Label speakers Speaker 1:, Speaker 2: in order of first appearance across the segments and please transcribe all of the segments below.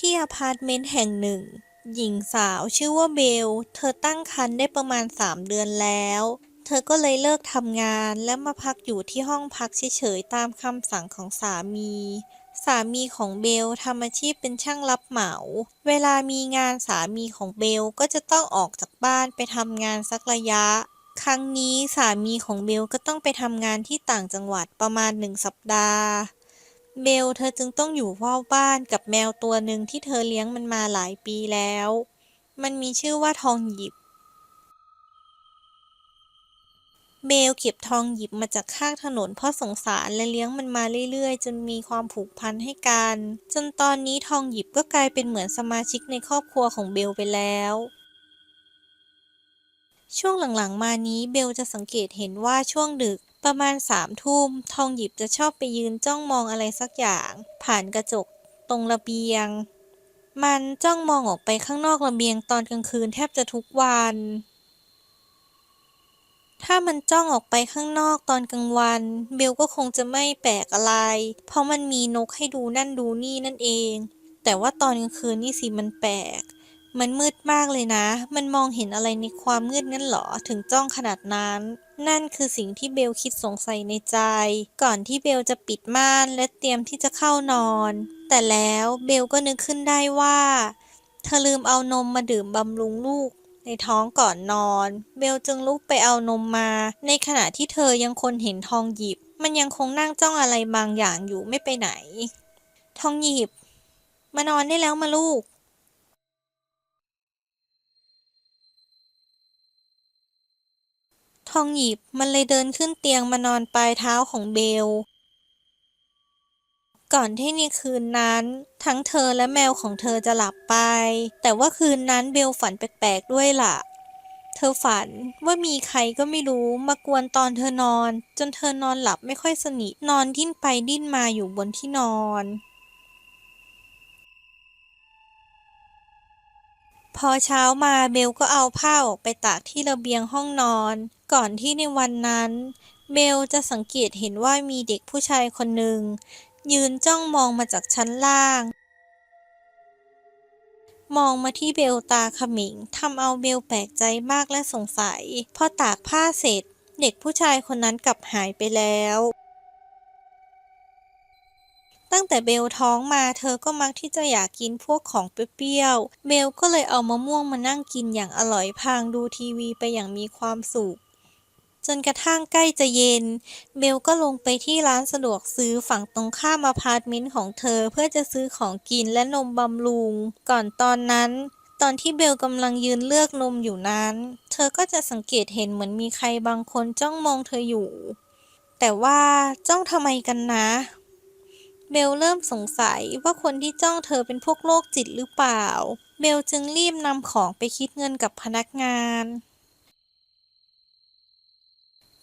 Speaker 1: ที่อพาร์ตเมนต์แห่งหนึ่ง หญิงสาวชื่อว่าเบล เธอตั้งครรภ์ได้ประมาณ 3 เดือนแล้ว เธอก็เลยเลิกทำงานและมาพักอยู่ที่ห้องพักเฉยๆตามคำสั่งของสามี สามีของเบลทำอาชีพเป็นช่างรับเหมา เวลามีงานสามีของเบลก็จะต้องออกจากบ้านไปทำงานสักระยะครั้งนี้สามีของเบลก็ต้องไปทำงานที่ต่างจังหวัดประมาณหนึ่งสัปดาห์ เบลเธอจึงต้องอยู่เฝ้าบ้านกับแมวตัวหนึ่งที่เธอเลี้ยงมันมาหลายปีแล้ว มันมีชื่อว่าทองหยิบ เบลเก็บทองหยิบมาจากข้างถนนเพราะสงสารและเลี้ยงมันมาเรื่อยๆ จนมีความผูกพันให้กัน จนตอนนี้ทองหยิบก็กลายเป็นเหมือนสมาชิกในครอบครัวของเบลไปแล้วช่วงหลังๆ มานี้เบลจะสังเกตเห็นว่าช่วงดึก ประมาณสามทุ่มทองหยิบจะชอบไปยืนจ้องมองอะไรสักอย่าง ผ่านกระจกตรงระเบียง มันจ้องมองออกไปข้างนอกระเบียงตอนกลางคืนแทบจะทุกวัน ถ้ามันจ้องออกไปข้างนอกตอนกลางวัน เบลก็คงจะไม่แปลกอะไร เพราะมันมีนกให้ดูนั่นดูนี่นั่นเอง แต่ว่าตอนกลางคืนนี่สิมันแปลก มันมืดมากเลยนะ มันมองเห็นอะไรในความมืดนั่นหรอ ถึงจ้องขนาดนั้น นั่นคือสิ่งที่เบลคิดสงสัยในใจ ก่อนที่เบลจะปิดม่านและเตรียมที่จะเข้านอน แต่แล้วเบลก็นึกขึ้นได้ว่า เธอลืมเอานมมาดื่มบำรุงลูกในท้องก่อนนอน เบลจึงลุกไปเอานมมา ในขณะที่เธอยังคนเห็นทองหยิบ มันยังคงนั่งจ้องอะไรบางอย่างอยู่ไม่ไปไหน ทองหยิบ มานอนได้แล้วมาลูก ทองหยิบมันเลยเดินขึ้นเตียงมานอนปลายเท้าของเบล ก่อนที่ในคืนนั้น ทั้งเธอและแมวของเธอจะหลับไป แต่ว่าคืนนั้นเบลฝันแปลกๆด้วยล่ะ เธอฝันว่ามีใครก็ไม่รู้มากวนตอนเธอนอน จนเธอนอนหลับไม่ค่อยสนิทนอนดิ้นไปดิ้นมาอยู่บนที่นอน พอเช้ามาเบลก็เอาผ้าออกไปตากที่ระเบียงห้องนอน ก่อนที่ในวันนั้นเบลจะสังเกตเห็นว่ามีเด็กผู้ชายคนหนึ่ง ยืนจ้องมองมาจากชั้นล่าง มองมาที่เบลตาขมิงทำเอาเบลแปลกใจมากและสงสัย พอตากผ้าเสร็จ เด็กผู้ชายคนนั้นกลับหายไปแล้ว ตั้งแต่เบลท้องมาเธอก็มักที่จะอยากกินพวกของเปรี้ยวๆ เบลก็เลยเอามะม่วงมานั่งกินอย่างอร่อยพางดูทีวีไปอย่างมีความสุข จนกระทั่งใกล้จะเย็น เบลก็ลงไปที่ร้านสะดวกซื้อฝั่งตรงข้ามอพาร์ตเมนต์ของเธอเพื่อจะซื้อของกินและนมบำรุง ก่อนตอนนั้น ตอนที่เบลกำลังยืนเลือกนมอยู่นั้น เธอก็จะสังเกตเห็นเหมือนมีใครบางคนจ้องมองเธออยู่ แต่ว่าจ้องทำไมกันนะ เบลเริ่มสงสัยว่าคนที่จ้องเธอเป็นพวกโรคจิตหรือเปล่า เบลจึงรีบนำของไปคิดเงินกับพนักงาน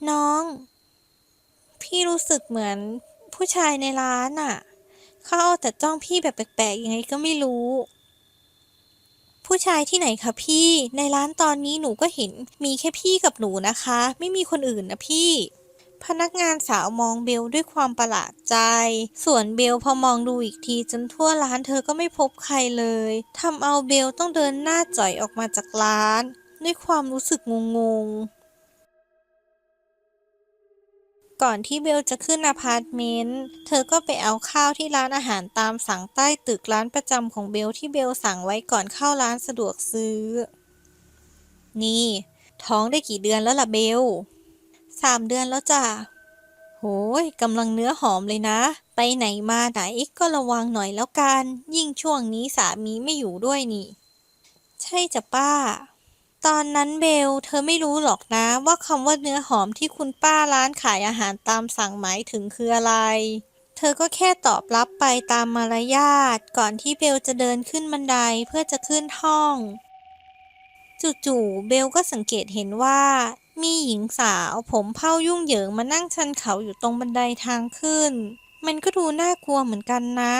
Speaker 1: น้อง พี่รู้สึกเหมือนผู้ชายในร้านอะเขาเอาแต่จ้องพี่แบบแปลกๆยังไงก็ไม่รู้ ผู้ชายที่ไหนคะพี่ ในร้านตอนนี้หนูก็เห็นมีแค่พี่กับหนูนะคะ ไม่มีคนอื่นนะพี่ พนักงานสาวมองเบลด้วยความประหลาดใจ ส่วนเบลพอมองดูอีกทีจนทั่วร้านเธอก็ไม่พบใครเลยทำเอาเบลต้องเดินหน้าจ่อยออกมาจากร้าน ด้วยความรู้สึกงงๆ ก่อนที่เบลจะขึ้นอพาร์ตเมนต์ เธอก็ไปเอาข้าวที่ร้านอาหารตามสั่งใต้ตึกร้านประจำของเบลที่เบลสั่งไว้ก่อนเข้าร้านสะดวกซื้อ นี่ ท้องได้กี่เดือนแล้วล่ะเบล สามเดือนแล้วจ้ะโหยกำลังเนื้อหอมเลยนะ ไปไหนมาไหนก็ระวังหน่อยแล้วกัน ยิ่งช่วงนี้สามีไม่อยู่ด้วยนี่ ใช่จ้ะป้า ตอนนั้นเบลเธอไม่รู้หรอกนะว่าคำว่าเนื้อหอมที่คุณป้าร้านขายอาหารตามสั่งหมายถึงคืออะไร เธอก็แค่ตอบรับไปตามมารยาทก่อนที่เบลจะเดินขึ้นบันไดเพื่อจะขึ้นห้อง จู่ๆเบลก็สังเกตเห็นว่า มีหญิงสาวผมเผ้ายุ่งเหยิงมานั่งชันเขาอยู่ตรงบันไดทางขึ้น มันก็ดูน่ากลัวเหมือนกันนะ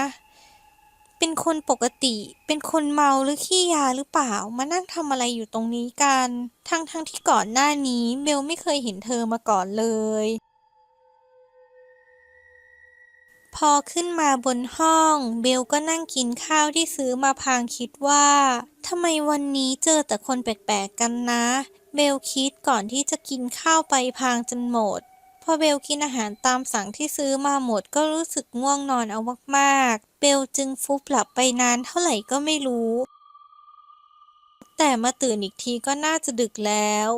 Speaker 1: เป็นคนปกติ เป็นคนเมาหรือขี้ยาหรือเปล่า มานั่งทำอะไรอยู่ตรงนี้กัน ทั้งทั้งที่ก่อนหน้านี้เบลไม่เคยเห็นเธอมาก่อนเลย พอขึ้นมาบนห้อง เบลก็นั่งกินข้าวที่ซื้อมาพางคิดว่าทำไมวันนี้เจอแต่คนแปลกๆกันนะเบลคิดก่อนที่จะกินข้าวไปพางจนหมด พอเบลกินอาหารตามสั่งที่ซื้อมาหมดก็รู้สึกง่วงนอนเอามากๆ เบลจึงฟุบหลับไปนานเท่าไหร่ก็ไม่รู้ แต่มาตื่นอีกทีก็น่าจะดึกแล้ว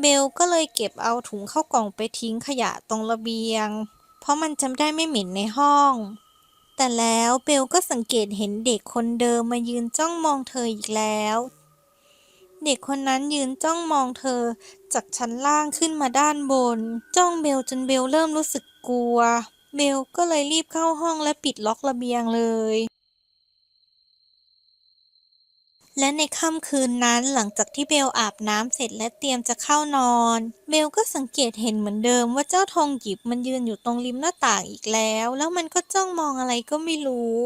Speaker 1: เบลก็เลยเก็บเอาถุงเข้ากล่องไปทิ้งขยะตรงระเบียง เพราะมันจำได้ไม่เหม็นในห้อง แต่แล้วเบลก็สังเกตเห็นเด็กคนเดิมมายืนจ้องมองเธออีกแล้ว เด็กคนนั้นยืนจ้องมองเธอจากชั้นล่างขึ้นมาด้านบน จ้องเบลจนเบลเริ่มรู้สึกกลัว เบลก็เลยรีบเข้าห้องและปิดล็อกระเบียงเลย และในค่ำคืนนั้นหลังจากที่เบลอาบน้ำเสร็จและเตรียมจะเข้านอน เบลก็สังเกตเห็นเหมือนเดิมว่าเจ้าทองหยิบมันยืนอยู่ตรงริมหน้าต่างอีกแล้ว แล้วมันก็จ้องมองอะไรก็ไม่รู้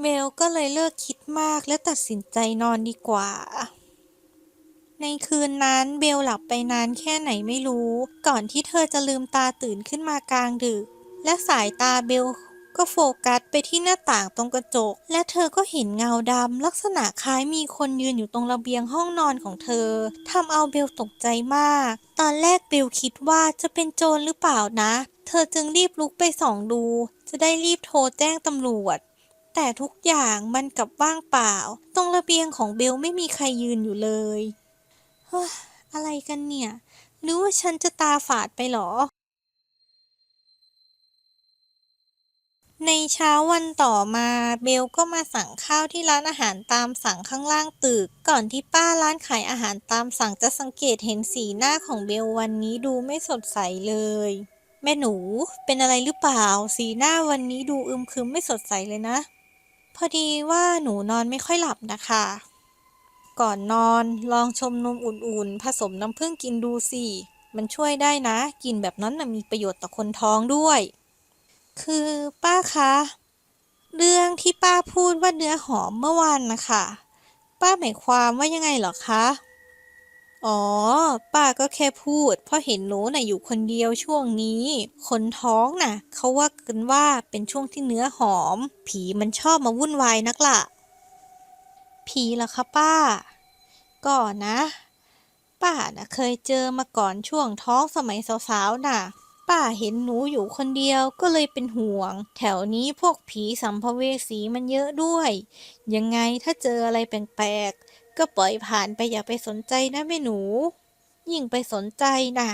Speaker 1: เบลก็เลยเลิกคิดมากและตัดสินใจนอนดีกว่า ในคืนนั้นเบลหลับไปนานแค่ไหนไม่รู้ ก่อนที่เธอจะลืมตาตื่นขึ้นมากลางดึก และสายตาเบล ก็โฟกัสไปที่หน้าต่างตรงกระจก และเธอก็เห็นเงาดำลักษณะคล้ายมีคนยืนอยู่ตรงระเบียงห้องนอนของเธอทำเอาเบลตกใจมาก ตอนแรกเบลคิดว่าจะเป็นโจรหรือเปล่านะ เธอจึงรีบลุกไปส่องดู จะได้รีบโทรแจ้งตำรวจแต่ทุกอย่างมันกลับว่างเปล่า ตรงระเบียงของเบลไม่มีใครยืนอยู่เลยเฮ้ยอะไรกันเนี่ย หรือว่าฉันจะตาฝาดไปหรอ ในเช้าวันต่อมาเบลก็มาสั่งข้าวที่ร้านอาหารตามสั่งข้างล่างตึก ก่อนที่ป้าร้านขายอาหารตามสั่งจะสังเกตเห็นสีหน้าของเบลวันนี้ดูไม่สดใสเลย แม่หนูเป็นอะไรหรือเปล่า สีหน้าวันนี้ดูอึมครึมไม่สดใสเลยนะ พอดีว่าหนูนอนไม่ค่อยหลับนะคะ ก่อนนอนลองชมนมอุ่นๆ ผสมน้ำผึ้งกินดูสิมันช่วยได้นะ กินแบบนั้นนะมีประโยชน์ต่อคนท้องด้วย คือป้าคะ เรื่องที่ป้าพูดว่าเนื้อหอมเมื่อวานนะคะป้าหมายความว่ายังไงหรอคะ อ๋อ ป้าก็แค่พูด เพราะเห็นหนูน่ะอยู่คนเดียวช่วงนี้ คนท้องน่ะเขาว่ากันว่าเป็นช่วงที่เนื้อหอม ผีมันชอบมาวุ่นวายนักล่ะ ผีเหรอคะป้า ก่อนนะ ป้าน่ะเคยเจอมาก่อนช่วงท้องสมัยสาวๆน่ะ ป้าเห็นหนูอยู่คนเดียวก็เลยเป็นห่วง แถวนี้พวกผีสัมภเวสีมันเยอะด้วย ยังไงถ้าเจออะไรแปลกๆ ก็ปล่อยผ่านไปอย่าไปสนใจนะแม่หนู ยิ่งไปสนใจน่ะ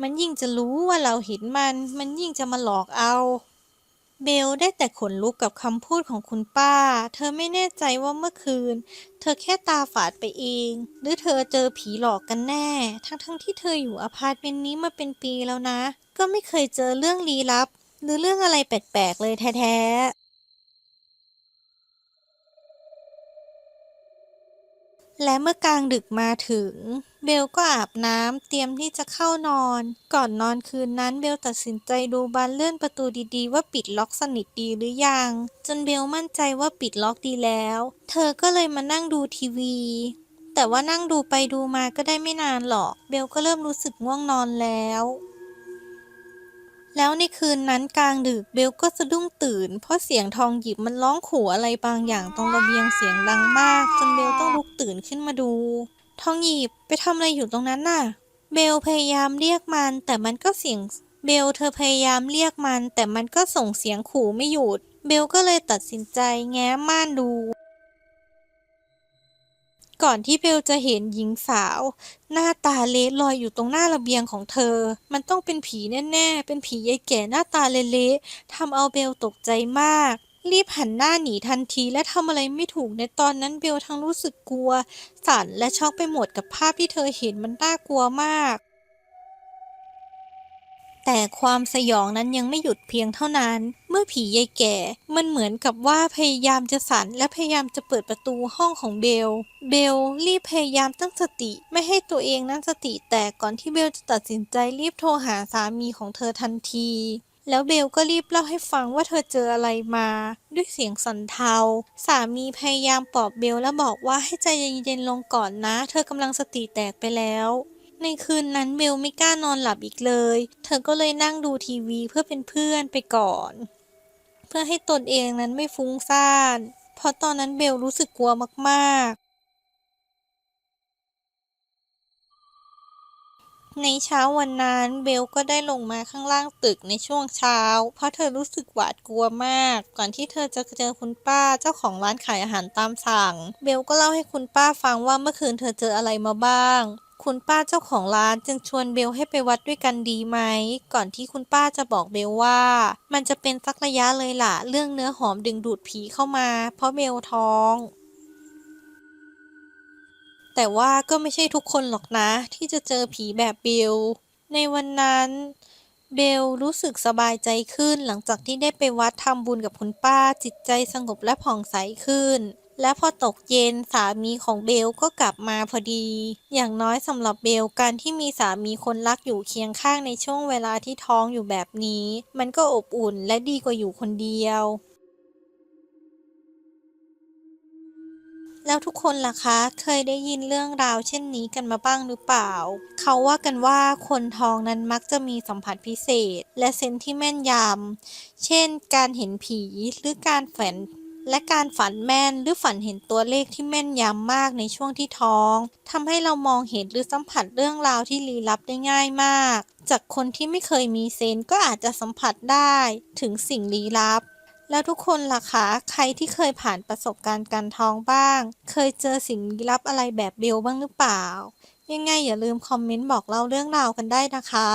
Speaker 1: มันยิ่งจะรู้ว่าเราเห็นมัน มันยิ่งจะมาหลอกเอา เบลได้แต่ขนลุกกับคำพูดของคุณป้า เธอไม่แน่ใจว่าเมื่อคืน เธอแค่ตาฝาดไปเอง หรือเธอเจอผีหลอกกันแน่ ทั้งๆทที่เธออยู่อพาร์ตเมนต์นี้มาเป็นปีแล้วนะ ก็ไม่เคยเจอเรื่องลี้ลับ หรือเรื่องอะไรแปลกๆเลยแท้ๆ และเมื่อกลางดึกมาถึง เบลก็อาบน้ำเตรียมที่จะเข้านอน ก่อนนอนคืนนั้นเบลตัดสินใจดูบานเลื่อนประตูดีๆ ว่าปิดล็อกสนิทดีหรือยัง จนเบลมั่นใจว่าปิดล็อกดีแล้ว เธอก็เลยมานั่งดูทีวี แต่ว่านั่งดูไปดูมาก็ได้ไม่นานหรอก เบลก็เริ่มรู้สึกง่วงนอนแล้ว แล้วในคืนนั้นกลางดึกเบลก็สะดุ้งตื่น เพราะเสียงทองหยิบมันร้องขู่อะไรบางอย่างตรงระเบียงเสียงดังมาก จนเบลต้องลุกตื่นขึ้นมาดู ทองหยิบไปทำอะไรอยู่ตรงนั้นน่ะ เบลพยายามเรียกมัน แต่มันก็เสียงเบลเธอพยายามเรียกมัน แต่มันก็ส่งเสียงขู่ไม่หยุด เบลก็เลยตัดสินใจแง้มม่านดู ก่อนที่เบลจะเห็นหญิงสาว หน้าตาเละลอยอยู่ตรงหน้าระเบียงของเธอ มันต้องเป็นผีแน่ๆ เป็นผียายแก่หน้าตาเละๆทำเอาเบลตกใจมาก รีบหันหน้าหนีทันทีและทำอะไรไม่ถูกในตอนนั้นเบลทั้งรู้สึกกลัว สั่นและช็อกไปหมดกับภาพที่เธอเห็นมันน่ากลัวมาก แต่ความสยองนั้นยังไม่หยุดเพียงเท่านั้น เมื่อผียายแก่ มันเหมือนกับว่าพยายามจะสั่นและพยายามจะเปิดประตูห้องของเบล เบลรีบพยายามตั้งสติ ไม่ให้ตัวเองนั้นสติแตกก่อนที่เบลจะตัดสินใจรีบโทรหาสามีของเธอทันทีแล้วเบลก็รีบเล่าให้ฟังว่าเธอเจออะไรมา ด้วยเสียงสั่นเทา สามีพยายามปลอบเบลและบอกว่าให้ใจเย็นๆลงก่อนนะ เธอกำลังสติแตกไปแล้ว ในคืนนั้นเบลไม่กล้านอนหลับอีกเลย เธอก็เลยนั่งดูทีวีเพื่อเป็นเพื่อนไปก่อน เพื่อให้ตนเองนั้นไม่ฟุ้งซ่าน เพราะตอนนั้นเบลรู้สึกกลัวมากๆ ในเช้าวันนั้นเบลก็ได้ลงมาข้างล่างตึกในช่วงเช้า เพราะเธอรู้สึกหวาดกลัวมาก ก่อนที่เธอจะเจอคุณป้าเจ้าของร้านขายอาหารตามสั่ง เบลก็เล่าให้คุณป้าฟังว่าเมื่อคืนเธอเจออะไรมาบ้าง คุณป้าเจ้าของร้านจึงชวนเบลให้ไปวัดด้วยกันดีไหม ก่อนที่คุณป้าจะบอกเบลว่า มันจะเป็นสักระยะเลยล่ะ เรื่องเนื้อหอมดึงดูดผีเข้ามา เพราะเบลท้อง แต่ว่าก็ไม่ใช่ทุกคนหรอกนะ ที่จะเจอผีแบบเบล ในวันนั้นเบลรู้สึกสบายใจขึ้นหลังจากที่ได้ไปวัดทำบุญกับคุณป้าจิตใจสงบและผ่องใสขึ้น และพอตกเย็นสามีของเบลก็กลับมาพอดี อย่างน้อยสำหรับเบลการที่มีสามีคนรักอยู่เคียงข้างในช่วงเวลาที่ท้องอยู่แบบนี้ มันก็อบอุ่นและดีกว่าอยู่คนเดียว แล้วทุกคนล่ะคะ เคยได้ยินเรื่องราวเช่นนี้กันมาบ้างหรือเปล่า เขาว่ากันว่าคนท้องนั้นมักจะมีสัมผัสพิเศษ และเซนที่แม่นยำเช่น การเห็นผีหรือการฝัน และการฝันแม่นหรือฝันเห็นตัวเลขที่แม่นยำมากในช่วงที่ท้องทำให้เรามองเห็นหรือสัมผัสเรื่องราวที่ลี้ลับได้ง่ายมาก จากคนที่ไม่เคยมีเซนก็อาจจะสัมผัสได้ถึงสิ่งลี้ลับ แล้วทุกคนล่ะคะใครที่เคยผ่านประสบการณ์การท้องบ้าง เคยเจอสิ่งลี้ลับอะไรแบบเบลบ้างหรือเปล่า ยังไงอย่าลืมคอมเมนต์บอกเล่าเรื่องราวกันได้นะคะ